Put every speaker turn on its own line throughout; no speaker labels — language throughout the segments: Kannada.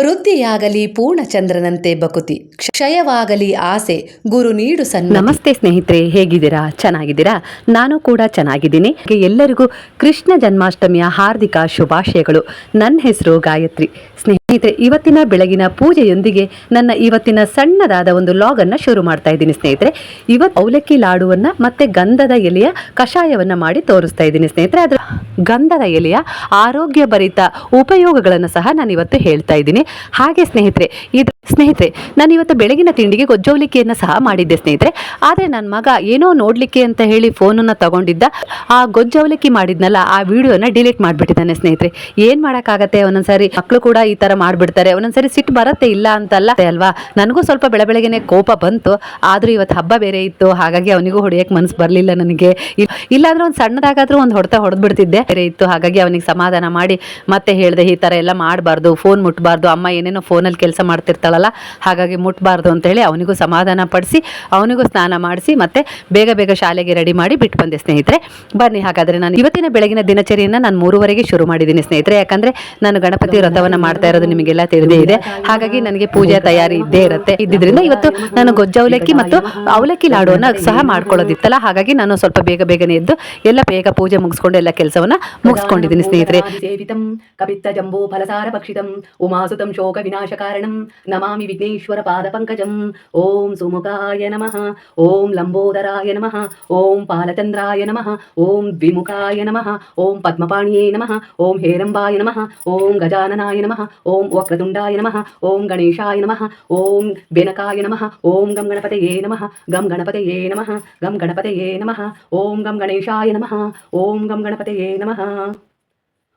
ವೃದ್ಧಿಯಾಗಲಿ, ಪೂರ್ಣಚಂದ್ರನಂತೆ ಬಕುತಿ. ಕ್ಷಯವಾಗಲಿ ಆಸೆ, ಗುರು ನೀಡು ಸನ್ನ
ನಮಸ್ತೆ ಸ್ನೇಹಿತರೆ, ಹೇಗಿದ್ದೀರಾ? ಚೆನ್ನಾಗಿದ್ದೀರಾ? ನಾನು ಕೂಡ ಚೆನ್ನಾಗಿದ್ದೀನಿ. ಎಲ್ಲರಿಗೂ ಕೃಷ್ಣ ಜನ್ಮಾಷ್ಟಮಿಯ ಹಾರ್ದಿಕ ಶುಭಾಶಯಗಳು. ನನ್ನ ಹೆಸರು ಗಾಯತ್ರಿ. ಸ್ನೇಹಿತರೆ, ಇವತ್ತಿನ ಬೆಳಗಿನ ಪೂಜೆಯೊಂದಿಗೆ ನನ್ನ ಇವತ್ತಿನ ಸಣ್ಣದಾದ ಒಂದು ಲಾಗ್ ಅನ್ನ ಶುರು ಮಾಡ್ತಾ ಇದ್ದೀನಿ ಸ್ನೇಹಿತರೆ. ಇವತ್ತು ಅವಲಕ್ಕಿ ಲಾಡುವನ್ನ ಮತ್ತೆ ಗಂಧದ ಎಲೆಯ ಕಷಾಯವನ್ನ ಮಾಡಿ ತೋರಿಸ್ತಾ ಇದ್ದೀನಿ ಸ್ನೇಹಿತರೆ. ಅದರ ಗಂಧದ ಎಲೆಯ ಆರೋಗ್ಯ ಭರಿತ ಉಪಯೋಗಗಳನ್ನು ಸಹ ನಾನು ಇವತ್ತು ಹೇಳ್ತಾ ಇದ್ದೀನಿ. ಹಾಗೆ ಸ್ನೇಹಿತರೆ, ಇದು ಸ್ನೇಹಿತರೆ ನಾನು ಇವತ್ತು ಬೆಳಗಿನ ತಿಂಡಿಗೆ ಗೊಜ್ಜೋಲಿಕೆಯನ್ನು ಸಹ ಮಾಡಿದ್ದೆ ಸ್ನೇಹಿತರೆ. ಆದರೆ ನನ್ನ ಮಗ ಏನೋ ನೋಡಲಿಕ್ಕೆ ಅಂತ ಹೇಳಿ ಫೋನನ್ನು ತಗೊಂಡಿದ್ದ. ಆ ಗೊಜ್ಜವಲಿಕ್ಕಿ ಮಾಡಿದ್ನಲ್ಲ, ಆ ವಿಡಿಯೋನ ಡಿಲೀಟ್ ಮಾಡಿಬಿಟ್ಟಿದ್ದಾನೆ ಸ್ನೇಹಿತರೆ. ಏನು ಮಾಡೋಕ್ಕಾಗತ್ತೆ? ಒಂದೊಂದ್ಸರಿ ಮಕ್ಕಳು ಕೂಡ ಈ ಥರ ಮಾಡಿಬಿಡ್ತಾರೆ. ಒಂದೊಂದ್ಸರಿ ಸಿಟ್ಟು ಬರುತ್ತೆ ಇಲ್ಲ ಅಂತಲ್ಲ. ಅಲ್ವಾ? ನನಗೂ ಸ್ವಲ್ಪ ಬೆಳ ಬೆಳಗ್ಗೆನೆ ಕೋಪ ಬಂತು. ಆದರೂ ಇವತ್ತು ಹಬ್ಬ ಬೇರೆ ಇತ್ತು. ಹಾಗಾಗಿ ಅವನಿಗೂ ಹೊಡೆಯೋಕ್ಕೆ ಮನಸ್ಸು ಬರಲಿಲ್ಲ ನನಗೆ. ಇಲ್- ಇಲ್ಲಾಂದ್ರೆ ಒಂದು ಸಣ್ಣದಾಗಾದರೂ ಒಂದು ಹೊಡೆತ ಹೊಡೆದ್ಬಿಡ್ತಿದ್ದೆ. ಬೇರೆ ಇತ್ತು. ಹಾಗಾಗಿ ಅವನಿಗೆ ಸಮಾಧಾನ ಮಾಡಿ ಮತ್ತೆ ಹೇಳಿದೆ, ಈ ಥರ ಎಲ್ಲ ಮಾಡಬಾರ್ದು, ಫೋನ್ ಮುಟ್ಟಬಾರ್ದು ಅಮ್ಮ ಏನೇನೋ ಫೋನಲ್ಲಿ ಕೆಲಸ ಮಾಡ್ತಿರ್ತಾಳಲ್ಲ ಹಾಗಾಗಿ ಮುಟ್ಬಾರ್ದು ಅಂತೇಳಿ ಅವನಿಗೂ ಸಮಾಧಾನ ಪಡಿಸಿ, ಅವನಿಗೂ ಸ್ನಾನ ಮಾಡಿಸಿ, ಮತ್ತೆ ಬೇಗ ಬೇಗ ಶಾಲೆಗೆ ರೆಡಿ ಮಾಡಿ ಬಿಟ್ಟು ಬಂದೆ ಸ್ನೇಹಿತರೆ. ಬನ್ನಿ ಹಾಗಾದ್ರೆ ನಾನು ಇವತ್ತಿನ ಬೆಳಗಿನ ದಿನಚರಿಯನ್ನು ನಾನು ಮೂರುವರೆಗೆ ಶುರು ಮಾಡಿದ್ದೀನಿ ಸ್ನೇಹಿತರೆ. ಯಾಕಂದ್ರೆ ನಾನು ಗಣಪತಿ ವ್ರತವನ್ನು ಮಾಡ್ತಾ ಇರೋದು ನಿಮಗೆಲ್ಲ ತಿಳಿದೇ ಇದೆ. ಹಾಗಾಗಿ ನನಗೆ ಪೂಜೆ ತಯಾರಿ ಇದ್ದೇ ಇರುತ್ತೆ. ಇದ್ದಿದ್ರಿಂದ ಇವತ್ತು ನಾನು ಗೊಜ್ಜ ಅವಲಕ್ಕಿ ಮತ್ತು ಅವಲಕ್ಕಿ ಲಾಡುವನ್ನು ಸಹ ಮಾಡ್ಕೊಳ್ಳೋದಿತ್ತಲ್ಲ. ಹಾಗಾಗಿ ನಾನು ಸ್ವಲ್ಪ ಬೇಗ ಬೇಗನೆ ಎದ್ದು ಎಲ್ಲ ಬೇಗ ಪೂಜೆ ಮುಗಿಸ್ಕೊಂಡು ಎಲ್ಲ ಕೆಲಸವನ್ನ ಮುಗಿಸ್ಕೊಂಡಿದ್ದೀನಿ ಸ್ನೇಹಿತರೆ.
ಸೇವಿತಂ ಕಪಿತ್ತ ಜಂಬೂ ಫಲಸಾರ ಪಕ್ಷಿತಂ ಉಮಾಸುತಂ ಶೋಕ ವಿನಾಶಕಾರಣಂ ನಮಾಮಿ ವಿಘ್ನೇಶ್ವರ ಪಾದ ಪಂಕಜಂ ಓಂ ಸುಮುಖಾಯ ನಮಃ ಓಂ ಲಂಬೋದರಾಯ ನಮಃ ಓಂ ಪಾಲಚಂದ್ರಾಯ ನಮಃ ಓಂ ದ್ವಿಮುಖಾಯ ನಮಃ ಓಂ ಪದ್ಮಪಾಣಿಯೇ ನಮಃ ಓಂ ಹೇರಂಬಾಯ ನಮಃ ಓಂ ಗಜಾನನಾಯ ನಮಃ ಓಂ ವಕ್ರತುಂಡಾಯ ನಮಃ ಓಂ ಗಣೇಶಾಯ ನಮಃ ಓಂ ಬೆನಕಾಯ ನಮಃ ಓಂ ಗಂ ಗಣಪತಯೇ ನಮಃ ಗಂ ಗಣಪತಯೇ ನಮಃ ಗಂ ಗಣಪತಯೇ ನಮಃ ಓಂ ಗಂ ಗಣೇಶಾಯ ನಮಃ ಓಂ ಗಂ ಗಣಪತಯೇ ನಮಃ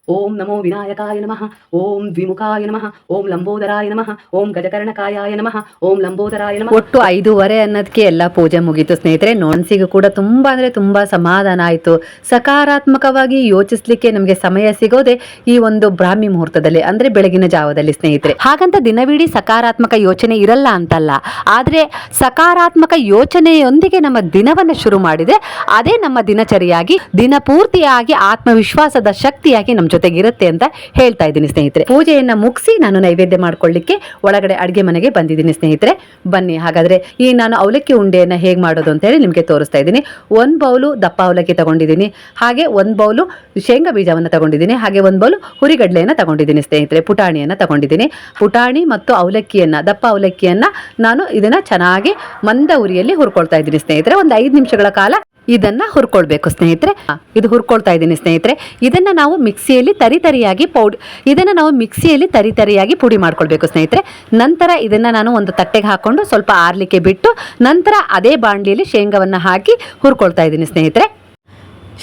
ಓಂ ನಮೋ ವಿನಾಯಕಾಯ ನಮಃ, ಓಂ ದ್ವಿಮುಖಾಯ ನಮಃ, ಓಂ ಲಂಬೋದರಾಯ ನಮಃ, ಓಂ ಗಜಕರ್ಣಕಾಯಾಯ ನಮಃ, ಓಂ ಲಂಬೋದರಾಯ ನಮಃ.
ಒಟ್ಟು ಐದೂವರೆ ಅನ್ನೋದಕ್ಕೆ ಎಲ್ಲ ಪೂಜೆ ಮುಗೀತು ಸ್ನೇಹಿತರೆ. ನೋನ್ಸಿಗೂ ಕೂಡ ತುಂಬಾ ಅಂದರೆ ತುಂಬಾ ಸಮಾಧಾನ ಆಯಿತು. ಸಕಾರಾತ್ಮಕವಾಗಿ ಯೋಚಿಸ್ಲಿಕ್ಕೆ ನಮಗೆ ಸಮಯ ಸಿಗೋದೆ ಈ ಒಂದು ಬ್ರಾಹ್ಮಿ ಮುಹೂರ್ತದಲ್ಲಿ, ಅಂದ್ರೆ ಬೆಳಗಿನ ಜಾವದಲ್ಲಿ ಸ್ನೇಹಿತರೆ. ಹಾಗಂತ ದಿನವಿಡೀ ಸಕಾರಾತ್ಮಕ ಯೋಚನೆ ಇರಲ್ಲ ಅಂತಲ್ಲ. ಆದ್ರೆ ಸಕಾರಾತ್ಮಕ ಯೋಚನೆಯೊಂದಿಗೆ ನಮ್ಮ ದಿನವನ್ನು ಶುರು ಮಾಡಿದೆ ಅದೇ ನಮ್ಮ ದಿನಚರಿಯಾಗಿ ದಿನಪೂರ್ತಿಯಾಗಿ ಆತ್ಮವಿಶ್ವಾಸದ ಶಕ್ತಿಯಾಗಿ ನಮ್ಮ ಜೊತೆಗಿರುತ್ತೆ ಅಂತ ಹೇಳ್ತಾ ಇದ್ದೀನಿ ಸ್ನೇಹಿತರೆ. ಪೂಜೆಯನ್ನು ಮುಗಿಸಿ ನಾನು ನೈವೇದ್ಯ ಮಾಡ್ಕೊಳ್ಳಿಕ್ಕೆ ಒಳಗಡೆ ಅಡುಗೆ ಮನೆಗೆ ಬಂದಿದ್ದೀನಿ ಸ್ನೇಹಿತರೆ. ಬನ್ನಿ, ಹಾಗಾದ್ರೆ ಈ ನಾನು ಅವಲಕ್ಕಿ ಉಂಡೆಯನ್ನು ಹೇಗೆ ಮಾಡೋದು ಅಂತ ಹೇಳಿ ನಿಮಗೆ ತೋರಿಸ್ತಾ ಇದ್ದೀನಿ. ಒಂದು ಬೌಲು ದಪ್ಪ ಅವಲಕ್ಕಿ ತಗೊಂಡಿದ್ದೀನಿ, ಹಾಗೆ ಒಂದು ಬೌಲು ಶೇಂಗಾ ಬೀಜವನ್ನು ತಗೊಂಡಿದ್ದೀನಿ, ಹಾಗೆ ಒಂದು ಬೌಲು ಹುರಿಗಡ್ಲೆಯನ್ನು ತಗೊಂಡಿದ್ದೀನಿ ಸ್ನೇಹಿತರೆ, ಪುಟಾಣಿಯನ್ನು ತಗೊಂಡಿದ್ದೀನಿ. ಪುಟಾಣಿ ಮತ್ತು ಅವಲಕ್ಕಿಯನ್ನು, ದಪ್ಪ ಅವಲಕ್ಕಿಯನ್ನು ನಾನು ಇದನ್ನು ಚೆನ್ನಾಗಿ ಮಂದ ಉರಿಯಲ್ಲಿ ಹುರ್ಕೊಳ್ತಾ ಇದ್ದೀನಿ ಸ್ನೇಹಿತರೆ. ಒಂದು ಐದು ನಿಮಿಷಗಳ ಕಾಲ ಇದನ್ನ ಹುರ್ಕೊಳ್ಬೇಕು, ಸ್ನೇಹಿತರೆ. ಇದು ಹುರ್ಕೊಳ್ತಾ ಇದ್ದೀನಿ, ಸ್ನೇಹಿತರೆ. ಇದನ್ನ ನಾವು ಮಿಕ್ಸಿಯಲ್ಲಿ ತರಿ ತರಿಯಾಗಿ ಪೌಡ್, ಇದನ್ನ ನಾವು ಮಿಕ್ಸಿಯಲ್ಲಿ ತರಿ ತರಿಯಾಗಿ ಪುಡಿ ಮಾಡ್ಕೊಳ್ಬೇಕು, ಸ್ನೇಹಿತರೆ. ನಂತರ ಇದನ್ನ ನಾನು ಒಂದು ತಟ್ಟೆಗೆ ಹಾಕೊಂಡು ಸ್ವಲ್ಪ ಆರ್ಲಿಕ್ಕೆ ಬಿಟ್ಟು ನಂತರ ಅದೇ ಬಾಣಲಿಯಲ್ಲಿ ಶೇಂಗಾವನ್ನ ಹಾಕಿ ಹುರ್ಕೊಳ್ತಾ ಇದ್ದೀನಿ, ಸ್ನೇಹಿತರೆ.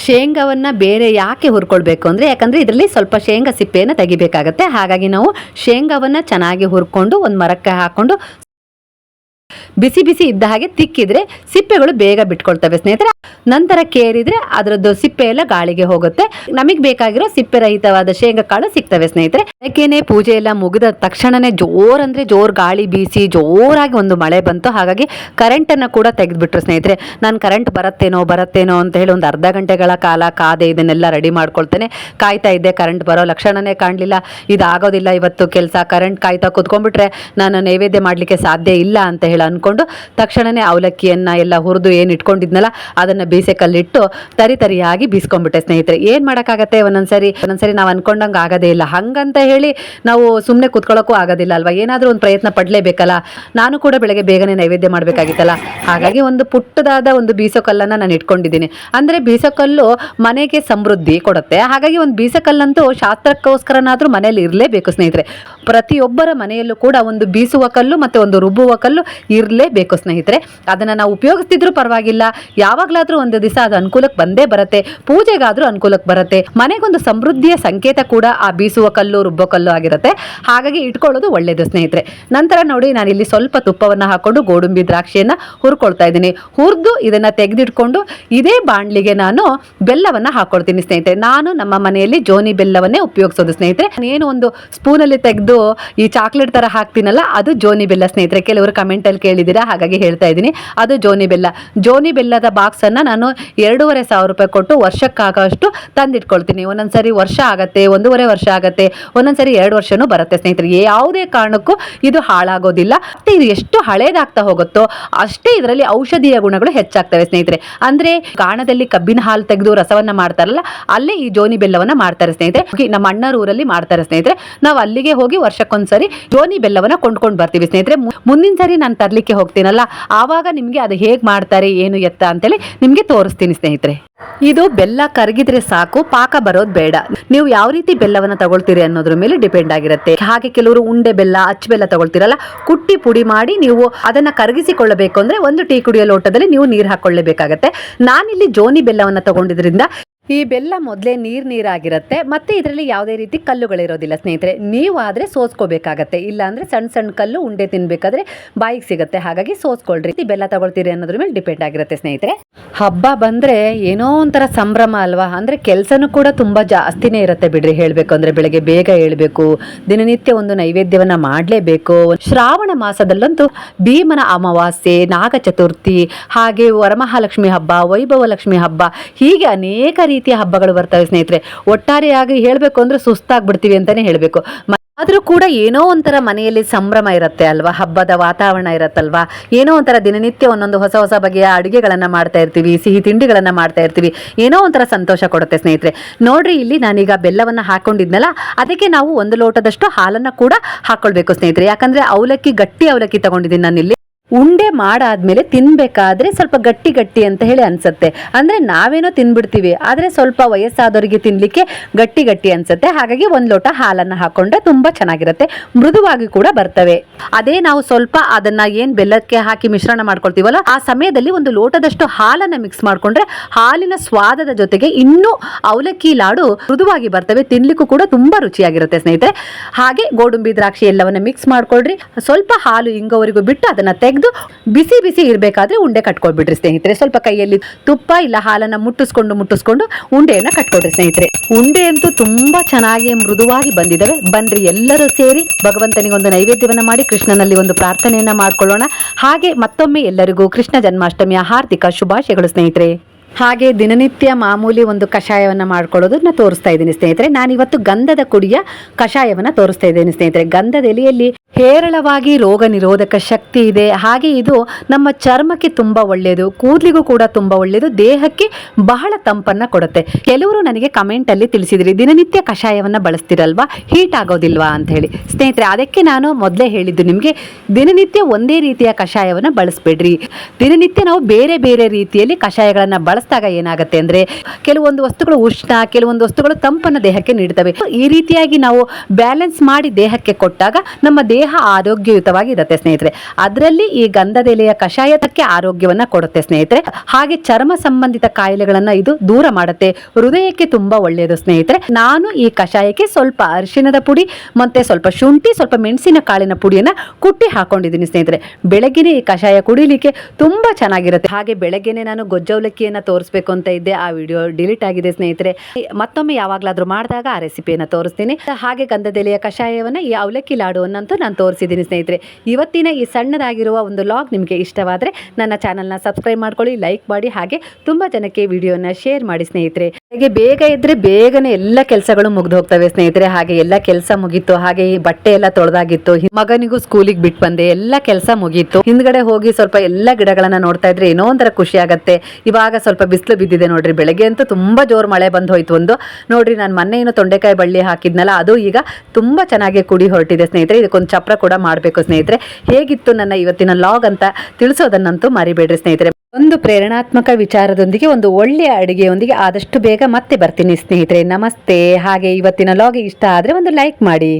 ಶೇಂಗಾವನ್ನ ಬೇರೆ ಯಾಕೆ ಹುರ್ಕೊಳ್ಬೇಕು ಅಂದರೆ, ಯಾಕಂದರೆ ಇದರಲ್ಲಿ ಸ್ವಲ್ಪ ಶೇಂಗಾ ಸಿಪ್ಪೆಯನ್ನು ತೆಗಿಬೇಕಾಗತ್ತೆ. ಹಾಗಾಗಿ ನಾವು ಶೇಂಗಾವನ್ನ ಚೆನ್ನಾಗಿ ಹುರ್ಕೊಂಡು ಒಂದು ಮರಕ್ಕೆ ಹಾಕೊಂಡು ಬಿಸಿ ಬಿಸಿ ಇದ್ದ ಹಾಗೆ ತಿಕ್ಕಿದ್ರೆ ಸಿಪ್ಪೆಗಳು ಬೇಗ ಬಿಟ್ಕೊಳ್ತವೆ ಸ್ನೇಹಿತರೆ. ನಂತರ ಕೇರಿದ್ರೆ ಅದರದ್ದು ಸಿಪ್ಪೆ ಎಲ್ಲ ಗಾಳಿಗೆ ಹೋಗುತ್ತೆ. ನಮಗೆ ಬೇಕಾಗಿರೋ ಸಿಪ್ಪೆ ರಹಿತವಾದ ಶೇಂಗಾ ಕಾಳು ಸಿಗ್ತವೆ ಸ್ನೇಹಿತರೆ. ಅದಕ್ಕೇನೆ ಪೂಜೆ ಎಲ್ಲ ಮುಗಿದ ತಕ್ಷಣನೇ ಜೋರ್ ಅಂದ್ರೆ ಜೋರ್ ಗಾಳಿ ಬೀಸಿ ಜೋರಾಗಿ ಒಂದು ಮಳೆ ಬಂತು. ಹಾಗಾಗಿ ಕರೆಂಟ್ ಅನ್ನ ಕೂಡ ತೆಗೆದ್ಬಿಟ್ರು ಸ್ನೇಹಿತರೆ. ನಾನು ಕರೆಂಟ್ ಬರತ್ತೇನೋ ಬರತ್ತೇನೋ ಅಂತ ಹೇಳಿ ಒಂದು ಅರ್ಧ ಗಂಟೆಗಳ ಕಾಲ ಕಾದೆ ಇದನ್ನೆಲ್ಲ ರೆಡಿ ಮಾಡ್ಕೊಳ್ತೇನೆ. ಕಾಯ್ತಾ ಇದ್ದೆ ಕರೆಂಟ್ ಬರೋ ಲಕ್ಷಣನೇ ಕಾಣಲಿಲ್ಲ. ಇದಾಗೋದಿಲ್ಲ ಇವತ್ತು ಕೆಲಸ. ಕರೆಂಟ್ ಕಾಯ್ತಾ ಕುತ್ಕೊಂಡ್ಬಿಟ್ರೆ ನಾನು ನೈವೇದ್ಯ ಮಾಡಲಿಕ್ಕೆ ಸಾಧ್ಯ ಇಲ್ಲ ಅಂತ ಹೇಳಿ ಅನ್ಕೊಂಡು ತಕ್ಷಣನೇ ಅವಲಕ್ಕಿಯನ್ನ ಎಲ್ಲ ಹುರಿದು ಏನು ಇಟ್ಕೊಂಡಿದ್ನಲ್ಲ, ಅದನ್ನ ಬೀಸೆಕಲ್ಲಿಟ್ಟು ತರಿ ತರಿಯಾಗಿ ಬೀಸ್ಕೊಂಡ್ಬಿಟ್ಟೆ ಸ್ನೇಹಿತರೆ. ಏನು ಮಾಡೋಕ್ಕಾಗತ್ತೆ ಒಂದೊಂದ್ಸರಿ? ಒಂದೊಂದ್ಸರಿ ನಾವು ಅನ್ಕೊಂಡಂಗೆ ಆಗೋದೇ ಇಲ್ಲ. ಹಂಗಂತ ಹೇಳಿ ನಾವು ಸುಮ್ಮನೆ ಕುತ್ಕೊಳ್ಳೋಕ್ಕೂ ಆಗೋದಿಲ್ಲ ಅಲ್ವಾ? ಏನಾದರೂ ಒಂದು ಪ್ರಯತ್ನ ಪಡಲೇಬೇಕಲ್ಲ? ನಾನು ಕೂಡ ಬೆಳಗ್ಗೆ ಬೇಗನೆ ನೈವೇದ್ಯ ಮಾಡಬೇಕಾಗಿತ್ತಲ್ಲ? ಹಾಗಾಗಿ ಒಂದು ಪುಟ್ಟದಾದ ಒಂದು ಬೀಸೋಕಲ್ಲನ್ನು ನಾನು ಇಟ್ಕೊಂಡಿದ್ದೀನಿ. ಅಂದರೆ ಬೀಸೋಕಲ್ಲು ಮನೆಗೆ ಸಮೃದ್ಧಿ ಕೊಡುತ್ತೆ. ಹಾಗಾಗಿ ಒಂದು ಬೀಸಕಲ್ಲಂತೂ ಶಾಸ್ತ್ರಕ್ಕೋಸ್ಕರನಾದರೂ ಮನೆಯಲ್ಲಿ ಇರಲೇಬೇಕು ಸ್ನೇಹಿತರೆ. ಪ್ರತಿಯೊಬ್ಬರ ಮನೆಯಲ್ಲೂ ಕೂಡ ಒಂದು ಬೀಸುವ ಕಲ್ಲು ಮತ್ತು ಒಂದು ರುಬ್ಬುವ ಕಲ್ಲು ಇರಲೇಬೇಕು, ಸ್ನೇಹಿತರೆ. ಅದನ್ನು ನಾವು ಉಪಯೋಗಿಸ್ತಿದ್ರು ಪರವಾಗಿಲ್ಲ. ಯಾವಾಗಲಾದರೂ ಒಂದು ದಿವಸ ಅದು ಅನುಕೂಲಕ್ಕೆ ಬಂದೇ ಬರುತ್ತೆ. ಪೂಜೆಗಾದರೂ ಅನುಕೂಲಕ್ಕೆ ಬರುತ್ತೆ. ಮನೆಗೊಂದು ಸಮೃದ್ಧಿಯ ಸಂಕೇತ ಕೂಡ ಆ ಬೀಸುವ ಕಲ್ಲು ರುಬ್ಬೋ ಕಲ್ಲು ಆಗಿರುತ್ತೆ. ಹಾಗಾಗಿ ಇಟ್ಕೊಳ್ಳೋದು ಒಳ್ಳೆಯದು ಸ್ನೇಹಿತರೆ. ನಂತರ ನೋಡಿ ನಾನು ಇಲ್ಲಿ ಸ್ವಲ್ಪ ತುಪ್ಪವನ್ನು ಹಾಕೊಂಡು ಗೋಡಂಬಿ ದ್ರಾಕ್ಷಿಯನ್ನು ಹುರ್ಕೊಳ್ತಾ ಇದ್ದೀನಿ. ಹುರಿದು ಇದನ್ನು ತೆಗೆದಿಟ್ಕೊಂಡು ಇದೇ ಬಾಣಲಿಗೆ ನಾನು ಬೆಲ್ಲವನ್ನು ಹಾಕೊಳ್ತೀನಿ, ಸ್ನೇಹಿತರೆ. ನಾನು ನಮ್ಮ ಮನೆಯಲ್ಲಿ ಜೋನಿ ಬೆಲ್ಲವನ್ನೇ ಉಪಯೋಗಿಸೋದು, ಸ್ನೇಹಿತರೆ. ನಾನೇನು ಒಂದು ಸ್ಪೂನಲ್ಲಿ ತೆಗೆದು ಈ ಚಾಕ್ಲೇಟ್ ಥರ ಹಾಕ್ತೀನಲ್ಲ, ಅದು ಜೋನಿ ಬೆಲ್ಲ, ಸ್ನೇಹಿತರೆ. ಕೆಲವರು ಕಮೆಂಟಲ್ಲಿ ಅಲ್ಲಿ ಕೇಳಿದ್ದೀರಾ? ಹಾಗಾಗಿ ಹೇಳ್ತಾ ಇದ್ದೀನಿ. ಅದು ಜೋನಿ ಬೆಲ್ಲ. ಜೋನಿ ಬೆಲ್ಲದ ಬಾಕ್ಸ್ ಅನ್ನ ನಾನು ಎರಡೂವರೆ ಸಾವಿರ ರೂಪಾಯಿ ಕೊಟ್ಟು ವರ್ಷಕ್ಕಾಗೋಷ್ಟು ತಂದಿಟ್ಕೊಳ್ತೀನಿ. ಒಂದೊಂದ್ಸರಿ ವರ್ಷ ಆಗತ್ತೆ, ಒಂದೂವರೆ ವರ್ಷ ಆಗತ್ತೆ, ಒಂದೊಂದ್ಸರಿ ಎರಡು ವರ್ಷನೂ ಬರುತ್ತೆ ಸ್ನೇಹಿತರೆ. ಯಾವುದೇ ಕಾರಣಕ್ಕೂ ಇದು ಹಾಳಾಗೋದಿಲ್ಲ. ಮತ್ತೆ ಇದು ಎಷ್ಟು ಹಳೇದಾಗ್ತಾ ಹೋಗುತ್ತೋ ಅಷ್ಟೇ ಇದರಲ್ಲಿ ಔಷಧೀಯ ಗುಣಗಳು ಹೆಚ್ಚಾಗ್ತವೆ ಸ್ನೇಹಿತರೆ. ಅಂದ್ರೆ ಕಾಣದಲ್ಲಿ ಕಬ್ಬಿನ ಹಾಲು ತೆಗೆದು ರಸವನ್ನ ಮಾಡ್ತಾರಲ್ಲ, ಅಲ್ಲೇ ಈ ಜೋನಿ ಬೆಲ್ಲವನ್ನ ಮಾಡ್ತಾರೆ ಸ್ನೇಹಿತರೆ. ನಮ್ಮ ಅಣ್ಣರ ಊರಲ್ಲಿ ಮಾಡ್ತಾರೆ ಸ್ನೇಹಿತರೆ. ನಾವು ಅಲ್ಲಿಗೆ ಹೋಗಿ ವರ್ಷಕ್ಕೊಂದ್ಸರಿ ಜೋನಿ ಬೆಲ್ಲವನ್ನ ಕೊಂಡ್ಕೊಂಡು ಬರ್ತೀವಿ ಸ್ನೇಹಿತರೆ. ಮುಂದಿನ ಸರಿ ನಾನು ತರ್ಲಿಕ್ಕೆ ಹೋಗ್ತೀನಲ್ಲ, ಆವಾಗ ನಿಮಗೆ ಅದು ಹೇಗೆ ಮಾಡ್ತಾರೆ, ಏನು ಎತ್ತ ಅಂತೇಳಿ ನಿಮಗೆ ತೋರಿಸ್ತೀನಿ ಸ್ನೇಹಿತರೆ. ಇದು ಬೆಲ್ಲ ಕರಗಿದ್ರೆ ಸಾಕು, ಪಾಕ ಬರೋದು ಬೇಡ. ನೀವು ಯಾವ ರೀತಿ ಬೆಲ್ಲವನ್ನು ತಗೊಳ್ತೀರಿ ಅನ್ನೋದ್ರ ಮೇಲೆ ಡಿಪೆಂಡ್ ಆಗಿರುತ್ತೆ. ಹಾಗೆ ಕೆಲವರು ಉಂಡೆ ಬೆಲ್ಲ, ಅಚ್ಚ ಬೆಲ್ಲ ತಗೊಳ್ತೀರಲ್ಲ, ಕುಟ್ಟಿ ಪುಡಿ ಮಾಡಿ ನೀವು ಅದನ್ನ ಕರಗಿಸಿಕೊಳ್ಳಬೇಕು ಅಂದ್ರೆ ಒಂದು ಟೀ ಕುಡಿಯೋ ಲೋಟದಲ್ಲಿ ನೀವು ನೀರು ಹಾಕೊಳ್ಳೇಬೇಕಾಗತ್ತೆ. ನಾನಿಲ್ಲಿ ಜೋನಿ ಬೆಲ್ಲವನ್ನ ತಗೊಂಡಿದ್ರಿಂದ ಈ ಬೆಲ್ಲ ಮೊದಲೇ ನೀರು ನೀರಾಗಿರುತ್ತೆ, ಮತ್ತೆ ಇದರಲ್ಲಿ ಯಾವುದೇ ರೀತಿ ಕಲ್ಲುಗಳಿರೋದಿಲ್ಲ ಸ್ನೇಹಿತರೆ. ನೀವು ಆದರೆ ಸೋಸ್ಕೋಬೇಕಾಗತ್ತೆ. ಇಲ್ಲ ಅಂದ್ರೆ ಸಣ್ಣ ಸಣ್ಣ ಕಲ್ಲು ಉಂಡೆ ತಿನ್ಬೇಕಾದ್ರೆ ಬಾಯಿಗೆ ಸಿಗುತ್ತೆ. ಹಾಗಾಗಿ ಸೋಸ್ಕೊಳ್ರಿ. ಈ ಬೆಲ್ಲ ತಗೊಳ್ತೀರಿ ಅನ್ನೋದ್ರ ಮೇಲೆ ಡಿಪೆಂಡ್ ಆಗಿರುತ್ತೆ ಸ್ನೇಹಿತರೆ. ಹಬ್ಬ ಬಂದ್ರೆ ಏನೋ ಒಂಥರ ಸಂಭ್ರಮ ಅಲ್ವಾ? ಅಂದ್ರೆ ಕೆಲಸನೂ ಕೂಡ ತುಂಬಾ ಜಾಸ್ತಿನೇ ಇರುತ್ತೆ ಬಿಡ್ರಿ ಹೇಳಬೇಕು ಅಂದ್ರೆ ಬೆಳಗ್ಗೆ ಬೇಗ ಹೇಳಬೇಕು ದಿನನಿತ್ಯ ಒಂದು ನೈವೇದ್ಯವನ್ನ ಮಾಡಲೇಬೇಕು. ಶ್ರಾವಣ ಮಾಸದಲ್ಲಂತೂ ಭೀಮನ ಅಮಾವಾಸ್ಯೆ ನಾಗ ಚತುರ್ಥಿ ಹಾಗೆ ವರಮಹಾಲಕ್ಷ್ಮಿ ಹಬ್ಬ ವೈಭವ ಲಕ್ಷ್ಮಿ ಹಬ್ಬ ಹೀಗೆ ಅನೇಕ ರೀತಿಯ ಹಬ್ಬಗಳು ಬರ್ತವೆ ಸ್ನೇಹಿತರೆ. ಒಟ್ಟಾರೆಯಾಗಿ ಹೇಳಬೇಕು ಅಂದ್ರೆ ಸುಸ್ತಾಗ್ಬಿಡ್ತೀವಿ ಅಂತಾನೆ ಹೇಳಬೇಕು. ಆದರೂ ಕೂಡ ಏನೋ ಒಂಥರ ಮನೆಯಲ್ಲಿ ಸಂಭ್ರಮ ಇರುತ್ತೆ ಅಲ್ವಾ? ಹಬ್ಬದ ವಾತಾವರಣ ಇರುತ್ತಲ್ವಾ? ಏನೋ ಒಂಥರ ದಿನನಿತ್ಯ ಒಂದೊಂದು ಹೊಸ ಹೊಸ ಬಗೆಯ ಅಡುಗೆಗಳನ್ನು ಮಾಡ್ತಾ ಇರ್ತೀವಿ, ಸಿಹಿ ತಿಂಡಿಗಳನ್ನು ಮಾಡ್ತಾ ಇರ್ತೀವಿ. ಏನೋ ಒಂಥರ ಸಂತೋಷ ಕೊಡುತ್ತೆ ಸ್ನೇಹಿತರೆ. ನೋಡ್ರಿ, ಇಲ್ಲಿ ನಾನೀಗ ಬೆಲ್ಲವನ್ನ ಹಾಕೊಂಡಿದ್ನಲ್ಲ, ಅದಕ್ಕೆ ನಾವು ಒಂದು ಲೋಟದಷ್ಟು ಹಾಲನ್ನ ಕೂಡ ಹಾಕೊಳ್ಬೇಕು ಸ್ನೇಹಿತರೆ. ಯಾಕಂದ್ರೆ ಅವಲಕ್ಕಿ, ಗಟ್ಟಿ ಅವಲಕ್ಕಿ ತಗೊಂಡಿದ್ದೀನಿ ನಾನಿಲ್ಲಿ. ಉಂಡೆ ಮಾಡಾದ್ಮೇಲೆ ತಿನ್ಬೇಕಾದ್ರೆ ಸ್ವಲ್ಪ ಗಟ್ಟಿ ಗಟ್ಟಿ ಅಂತ ಹೇಳಿ ಅನ್ಸುತ್ತೆ. ಅಂದ್ರೆ ನಾವೇನೋ ತಿನ್ಬಿಡ್ತೀವಿ, ಆದ್ರೆ ಸ್ವಲ್ಪ ವಯಸ್ಸಾದವರಿಗೆ ತಿನ್ಲಿಕ್ಕೆ ಗಟ್ಟಿ ಗಟ್ಟಿ ಅನ್ಸುತ್ತೆ. ಹಾಗಾಗಿ ಒಂದ್ ಲೋಟ ಹಾಲನ್ನ ಹಾಕೊಂಡ್ರೆ ತುಂಬಾ ಚೆನ್ನಾಗಿರುತ್ತೆ. ಮೃದುವಾಗಿ ಕೂಡ ಬರ್ತವೆ. ಅದೇ ನಾವು ಸ್ವಲ್ಪ ಅದನ್ನ ಏನ್ ಬೆಲ್ಲಕ್ಕೆ ಹಾಕಿ ಮಿಶ್ರಣ ಮಾಡ್ಕೊಳ್ತೀವಲ್ಲ, ಆ ಸಮಯದಲ್ಲಿ ಒಂದು ಲೋಟದಷ್ಟು ಹಾಲನ್ನ ಮಿಕ್ಸ್ ಮಾಡ್ಕೊಂಡ್ರೆ ಹಾಲಿನ ಸ್ವಾದದ ಜೊತೆಗೆ ಇನ್ನೂ ಅವಲಕ್ಕಿ ಲಾಡು ಮೃದುವಾಗಿ ಬರ್ತವೆ. ತಿನ್ಲಿಕ್ಕೂ ಕೂಡ ತುಂಬಾ ರುಚಿಯಾಗಿರುತ್ತೆ ಸ್ನೇಹಿತರೆ. ಹಾಗೆ ಗೋಡಂಬಿ, ದ್ರಾಕ್ಷಿ ಎಲ್ಲವನ್ನ ಮಿಕ್ಸ್ ಮಾಡ್ಕೊಳ್ರಿ. ಸ್ವಲ್ಪ ಹಾಲು ಇಂಗೋವರೆಗೂ ಬಿಟ್ಟು ಅದನ್ನ ತೆಗೆದು ಬಿಸಿ ಬಿಸಿ ಇರಬೇಕಾದ್ರೆ ಉಂಡೆ ಕಟ್ಕೊಳ್ಬಿಡ್ರಿ ಸ್ನೇಹಿತರೆ. ಸ್ವಲ್ಪ ಕೈಯಲ್ಲಿ ತುಪ್ಪ ಇಲ್ಲ ಹಾಲನ್ನು ಮುಟ್ಟಿಸ್ಕೊಂಡು ಮುಟ್ಟಿಸ್ಕೊಂಡು ಉಂಡೆಯನ್ನು ಕಟ್ಕೊಡ್ರಿ ಸ್ನೇಹಿತರೆ. ಉಂಡೆ ಅಂತೂ ತುಂಬ ಚೆನ್ನಾಗಿ ಮೃದುವಾಗಿ ಬಂದಿದ್ದಾವೆ ಬನ್ರಿ ಎಲ್ಲರೂ ಸೇರಿ ಭಗವಂತನಿಗೆ ಒಂದು ನೈವೇದ್ಯವನ್ನ ಮಾಡಿ ಕೃಷ್ಣನಲ್ಲಿ ಒಂದು ಪ್ರಾರ್ಥನೆಯನ್ನು ಮಾಡ್ಕೊಳ್ಳೋಣ. ಹಾಗೆ ಮತ್ತೊಮ್ಮೆ ಎಲ್ಲರಿಗೂ ಕೃಷ್ಣ ಜನ್ಮಾಷ್ಟಮಿಯ ಹಾರ್ದಿಕ ಶುಭಾಶಯಗಳು ಸ್ನೇಹಿತರೆ. ಹಾಗೆ ದಿನನಿತ್ಯ ಮಾಮೂಲಿ ಒಂದು ಕಷಾಯವನ್ನು ಮಾಡ್ಕೊಳ್ಳೋದನ್ನ ತೋರಿಸ್ತಾ ಇದ್ದೀನಿ ಸ್ನೇಹಿತರೆ. ನಾನು ಇವತ್ತು ಗಂಧದ ಕುಡಿಯ ಕಷಾಯವನ್ನ ತೋರಿಸ್ತಾ ಇದ್ದೀನಿ ಸ್ನೇಹಿತರೆ. ಗಂಧದ ಎಲೆಯಲ್ಲಿ ಹೇರಳವಾಗಿ ರೋಗ ನಿರೋಧಕ ಶಕ್ತಿ ಇದೆ. ಹಾಗೆ ಇದು ನಮ್ಮ ಚರ್ಮಕ್ಕೆ ತುಂಬಾ ಒಳ್ಳೆಯದು. ಕೂದಲಿಗೂ ಕೂಡ ತುಂಬಾ ಒಳ್ಳೆಯದು. ದೇಹಕ್ಕೆ ಬಹಳ ತಂಪನ್ನ ಕೊಡುತ್ತೆ. ಕೆಲವರು ನನಗೆ ಕಮೆಂಟಲ್ಲಿ ತಿಳಿಸಿದ್ರಿ, ದಿನನಿತ್ಯ ಕಷಾಯವನ್ನ ಬಳಸ್ತಿರಲ್ವಾ? ಹೀಟ್ ಆಗೋದಿಲ್ವಾ ಅಂತ ಹೇಳಿ ಸ್ನೇಹಿತರೆ, ಅದಕ್ಕೆ ನಾನು ಮೊದಲೇ ಹೇಳಿದ್ದು ನಿಮಗೆ, ದಿನನಿತ್ಯ ಒಂದೇ ರೀತಿಯ ಕಷಾಯವನ್ನ ಬಳಸಬೇಡ್ರಿ. ದಿನನಿತ್ಯ ನಾವು ಬೇರೆ ಬೇರೆ ರೀತಿಯಲ್ಲಿ ಕಷಾಯಗಳನ್ನ ಬಳಸಿದಾಗ ಏನಾಗುತ್ತೆ ಅಂದ್ರೆ ಕೆಲವೊಂದು ವಸ್ತುಗಳು ಉಷ್ಣ, ಕೆಲವೊಂದು ವಸ್ತುಗಳು ತಂಪನ್ನ ದೇಹಕ್ಕೆ ನೀಡುತ್ತವೆ ಈ ರೀತಿಯಾಗಿ ನಾವು ಬ್ಯಾಲೆನ್ಸ್ ಮಾಡಿ ದೇಹಕ್ಕೆ ಕೊಟ್ಟಾಗ ನಮ್ಮ ದೇಹ ಆರೋಗ್ಯಯುತವಾಗಿ ಇರುತ್ತೆ ಸ್ನೇಹಿತರೆ. ಅದರಲ್ಲಿ ಈ ಗಂಧದ ಎಲೆಯ ಕಷಾಯಕ್ಕೆ ಆರೋಗ್ಯವನ್ನ ಕೊಡುತ್ತೆ ಸ್ನೇಹಿತರೆ. ಹಾಗೆ ಚರ್ಮ ಸಂಬಂಧಿತ ಕಾಯಿಲೆಗಳನ್ನ ಇದು ದೂರ ಮಾಡುತ್ತೆ. ಹೃದಯಕ್ಕೆ ತುಂಬಾ ಒಳ್ಳೆಯದು ಸ್ನೇಹಿತರೆ. ನಾನು ಈ ಕಷಾಯಕ್ಕೆ ಸ್ವಲ್ಪ ಅರಿಶಿಣದ ಪುಡಿ, ಮತ್ತೆ ಸ್ವಲ್ಪ ಶುಂಠಿ, ಸ್ವಲ್ಪ ಮೆಣಸಿನ ಕಾಳಿನ ಪುಡಿಯನ್ನ ಕುಟ್ಟಿ ಹಾಕೊಂಡಿದ್ದೀನಿ ಸ್ನೇಹಿತರೆ. ಬೆಳಗ್ಗೆನೆ ಈ ಕಷಾಯ ಕುಡಿಲಿಕ್ಕೆ ತುಂಬಾ ಚೆನ್ನಾಗಿರುತ್ತೆ. ಹಾಗೆ ಬೆಳಗ್ಗೆನೆ ನಾನು ಗೊಜ್ಜವಲಕ್ಕಿಯನ್ನ ತೋರಿಸ್ಬೇಕು ಅಂತ ಇದ್ದೆ. ಆ ವಿಡಿಯೋ ಡಿಲೀಟ್ ಆಗಿದೆ ಸ್ನೇಹಿತರೆ. ಮತ್ತೊಮ್ಮೆ ಯಾವಾಗಲಾದರೂ ಮಾಡಿದಾಗ ಆ ರೆಸಿಪಿಯನ್ನು ತೋರಿಸ್ತೀನಿ. ಹಾಗೆ ಗಂಧದೆಲೆಯ ಕಷಾಯವನ್ನ ಈ ಅವಲಕ್ಕಿ ಲಾಡುವನ್ನಂತೂ ನಾನು ತೋರಿಸಿದ್ದೀನಿ ಸ್ನೇಹಿತರೆ. ಇವತ್ತಿನ ಈ ಸಣ್ಣದಾಗಿರುವ ಒಂದು ಲಾಗ್ ನಿಮಗೆ ಇಷ್ಟವಾದರೆ ನನ್ನ ಚಾನಲ್ನ ಸಬ್ಸ್ಕ್ರೈಬ್ ಮಾಡ್ಕೊಳ್ಳಿ ಲೈಕ್ ಮಾಡಿ, ಹಾಗೆ ತುಂಬ ಜನಕ್ಕೆ ವಿಡಿಯೋನ ಶೇರ್ ಮಾಡಿ ಸ್ನೇಹಿತರೆ. ಹಾಗೆ ಬೇಗ ಇದ್ರೆ ಬೇಗನೆ ಎಲ್ಲ ಕೆಲಸಗಳು ಮುಗ್ದು ಹೋಗ್ತವೆ ಸ್ನೇಹಿತರೆ. ಹಾಗೆ ಎಲ್ಲ ಕೆಲಸ ಮುಗೀತು, ಹಾಗೆ ಈ ಬಟ್ಟೆ ಎಲ್ಲ ತೊಳೆದಾಗಿತ್ತು. ಮಗನಿಗೂ ಸ್ಕೂಲಿಗೆ ಬಿಟ್ಟು ಬಂದೆ. ಎಲ್ಲ ಕೆಲಸ ಮುಗೀತು. ಹಿಂದ್ಗಡೆ ಹೋಗಿ ಸ್ವಲ್ಪ ಎಲ್ಲ ಗಿಡಗಳನ್ನ ನೋಡ್ತಾ ಇದ್ರೆ ಏನೋ ಒಂಥರ ಖುಷಿ ಆಗತ್ತೆ. ಇವಾಗ ಸ್ವಲ್ಪ ಬಿಸಿಲು ಬಿದ್ದಿದೆ ನೋಡ್ರಿ. ಬೆಳಗ್ಗೆ ಅಂತೂ ತುಂಬಾ ಜೋರು ಮಳೆ ಬಂದು ಹೋಯ್ತು ಒಂದು. ನೋಡ್ರಿ, ನಾನು ಮೊನ್ನೆ ಏನು ತೊಂಡೆಕಾಯಿ ಬಳ್ಳಿ ಹಾಕಿದ್ನಲ್ಲ, ಅದು ಈಗ ತುಂಬಾ ಚೆನ್ನಾಗಿ ಕುಡಿ ಹೊರಟಿದೆ ಸ್ನೇಹಿತರೆ. ಇದಕ್ಕೊಂದು ಚಪ್ರ ಕೂಡ ಮಾಡಬೇಕು ಸ್ನೇಹಿತರೆ. ಹೇಗಿತ್ತು ನನ್ನ ಇವತ್ತಿನ ಲಾಗ್ ಅಂತ ತಿಳಿಸೋದನ್ನಂತೂ ಮರಿಬೇಡ್ರಿ ಸ್ನೇಹಿತರೆ. ಒಂದು ಪ್ರೇರಣಾತ್ಮಕ ವಿಚಾರದೊಂದಿಗೆ, ಒಂದು ಒಳ್ಳೆಯ ಅಡುಗೆಯೊಂದಿಗೆ ಆದಷ್ಟು ಬೇಗ ಮತ್ತೆ ಬರ್ತೀನಿ ಸ್ನೇಹಿತರೆ. ನಮಸ್ತೆ. ಹಾಗೆ ಇವತ್ತಿನ ಲಾಗ್ ಇಷ್ಟ ಆದರೆ ಒಂದು ಲೈಕ್ ಮಾಡಿ.